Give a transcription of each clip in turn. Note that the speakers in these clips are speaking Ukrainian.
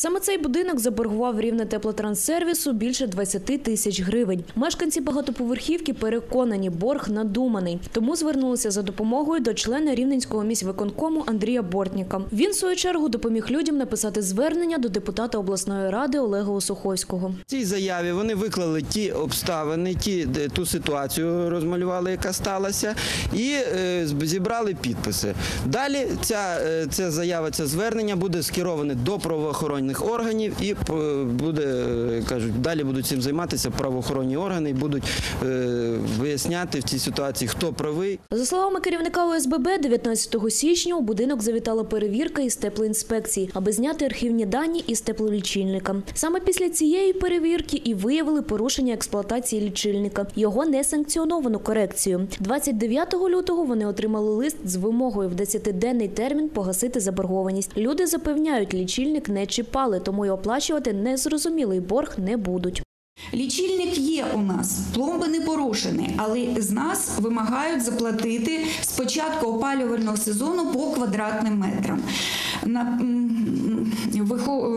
Саме цей будинок заборгував рівне теплотранссервісу більше 20 тисяч гривень. Мешканці багатоповерхівки переконані, борг надуманий, тому звернулися за допомогою до члена рівненського міськвиконкому Андрія Бортніка. Він в свою чергу допоміг людям написати звернення до депутата обласної ради Олега Осуховського. В цій заяві вони виклали ті обставини, ті ту ситуацію розмалювали, яка сталася, і е, зібрали підписи. Далі ця, е, ця заява, це звернення буде скероване до правоохоронних органів і е, буде е, кажуть, далі будуть цим займатися правоохоронні органи і будуть е, виясняти в цій ситуації, хто правий, За словами керівника ОСББ, 19 січня у будинок завітала перевірка із теплоінспекції, аби зняти архівні дані із теплолічильника. Саме після цієї перевірки і виявили порушення експлуатації лічильника. Його несанкціоновану корекцію. 29 лютого вони отримали лист з вимогою в 10-денний термін погасити заборгованість. Люди запевняють, лічильник не чіпали, тому й оплачувати незрозумілий борг не будуть. Лічильник є у нас, пломби не порушені, але з нас вимагають заплатити спочатку опалювального сезону по квадратним метрам. На,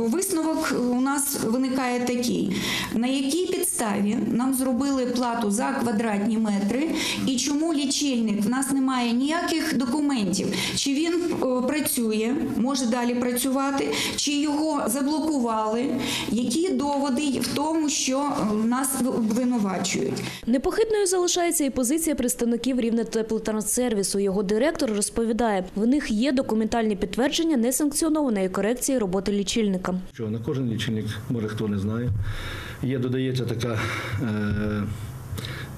висновок у нас виникає такий: на якій підставі нам зробили плату за квадратні метри, і чому лічильник в нас немає ніяких документів, чи він е, працює, може далі працювати, чи його заблокували, які доводи в тому, що е, нас обвинувачують. Непохитною залишається і позиція представників рівне теплотранссервісу. Його директор розповідає, в них є документальні підтвердження несанкціонованої корекції роботи лічильника. Що на кожен лічильник, може хто не знає, є додається така, е,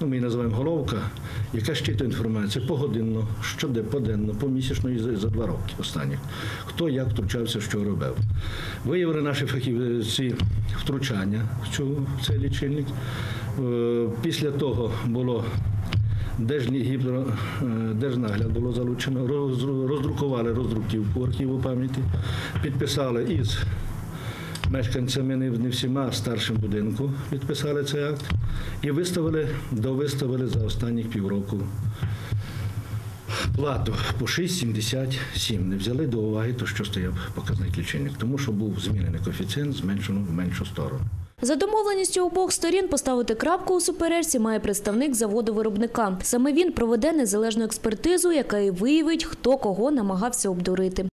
ну ми її називаємо головка, яка щитує інформацію погодинно, щоде, поденно, помісячно і за, два роки останніх. Хто як втручався, що робив. Виявили наші фахівці втручання в цей лічильник. Е, Після того було Держні е, держнагляд було залучено, роз- роздрукували роздруківку архіву пам'яті, підписали із мешканцями не всіма старшим будинку, підписали цей акт і виставили, довиставили за останніх півроку плату по 6,77. Не взяли до уваги то, що стояв показник лічильник, тому що був змінений коефіцієнт, зменшено в меншу сторону. За домовленістю обох сторін поставити крапку у суперечці має представник заводу виробника. Саме він проведе незалежну експертизу, яка і виявить, хто кого намагався обдурити.